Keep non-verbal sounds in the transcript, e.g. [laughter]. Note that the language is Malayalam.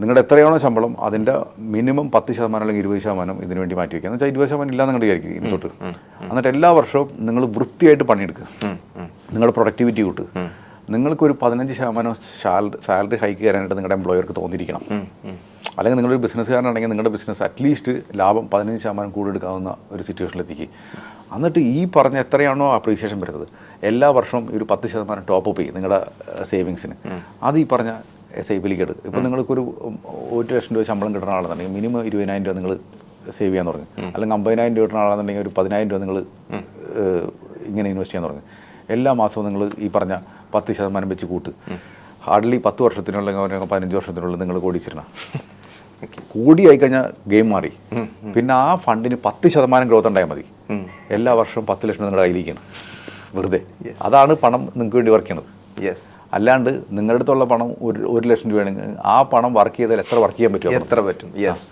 നിങ്ങളുടെ എത്രയാണോ ശമ്പളം അതിന്റെ മിനിമം പത്ത് ശതമാനം അല്ലെങ്കിൽ ഇരുപത് ശതമാനം ഇതിനു വേണ്ടി മാറ്റി വയ്ക്കുക എന്ന് വെച്ചാൽ ഇരുപത് ശതമാനം ഇല്ലാന്ന് നിങ്ങൾ വിചാരിക്കും ഇനി തൊട്ട്. എന്നിട്ട് എല്ലാ വർഷവും നിങ്ങൾ വൃത്തിയായിട്ട് പണിയെടുക്കുക. നിങ്ങളുടെ പ്രൊഡക്ടിവിറ്റി കൂട്ട്. നിങ്ങൾക്കൊരു പതിനഞ്ച് ശതമാനം സാലറി ഹൈക്ക് തരാനായിട്ട് നിങ്ങളുടെ എംപ്ലോയർക്ക് തോന്നിയിരിക്കണം. അല്ലെങ്കിൽ നിങ്ങളൊരു ബിസിനസ്സുകാരനാണെങ്കിൽ നിങ്ങളുടെ ബിസിനസ് അറ്റ്ലീസ്റ്റ് ലാഭം പതിനഞ്ച് ശതമാനം കൂടെ എടുക്കാവുന്ന ഒരു സിറ്റുവേഷനിലെത്തിക്കും എന്നിട്ട് ഈ പറഞ്ഞ എത്രയാണോ അപ്രീസിയേഷൻ വരുന്നത് എല്ലാ വർഷവും ഒരു പത്ത് ശതമാനം ടോപ്പ് അപ്പ് ചെയ്യും നിങ്ങളുടെ സേവിങ്സിന് അത് ഈ പറഞ്ഞ എസ് ഐ പിയിലേക്ക് എടുക്കും ഇപ്പം നിങ്ങൾക്കൊരു ഒരു ലക്ഷം രൂപ ശമ്പളം കിട്ടുന്ന ആളാണെന്നുണ്ടെങ്കിൽ മിനിമം ഇരുപതിനായിരം രൂപ നിങ്ങൾ സേവ് ചെയ്യാൻ തുടങ്ങി. അല്ലെങ്കിൽ അമ്പതിനായിരം രൂപ കിട്ടുന്ന ആളാണെന്നുണ്ടെങ്കിൽ ഒരു പതിനായിരം രൂപ നിങ്ങൾ ഇങ്ങനെ ഇൻവെസ്റ്റ് ചെയ്യാൻ തുടങ്ങി. എല്ലാ മാസവും നിങ്ങൾ ഈ പറഞ്ഞ പത്ത് ശതമാനം വെച്ച് കൂട്ട്. ഹാർഡ്ലി പത്ത് വർഷത്തിനുള്ള പതിനഞ്ച് വർഷത്തിനുള്ള നിങ്ങൾ കോടിച്ചിരണം [laughs] കൂടിയായി കഴിഞ്ഞാൽ ഗെയിം മാറി. പിന്നെ ആ ഫണ്ടിന് പത്ത് ശതമാനം ഗ്രോത്ത് ഉണ്ടായാൽ മതി. എല്ലാ വർഷവും പത്ത് ലക്ഷം നിങ്ങളുടെ കയ്യിലിരിക്കണം വെറുതെ. അതാണ് പണം നിങ്ങൾക്ക് വേണ്ടി വർക്ക് ചെയ്യണത് അല്ലാണ്ട് നിങ്ങളുടെ അടുത്തുള്ള പണം ഒരു ഒരു ലക്ഷം രൂപയാണെങ്കിൽ ആ പണം വർക്ക് ചെയ്താൽ എത്ര വർക്ക് ചെയ്യാൻ പറ്റും? എത്ര പറ്റും? യെസ്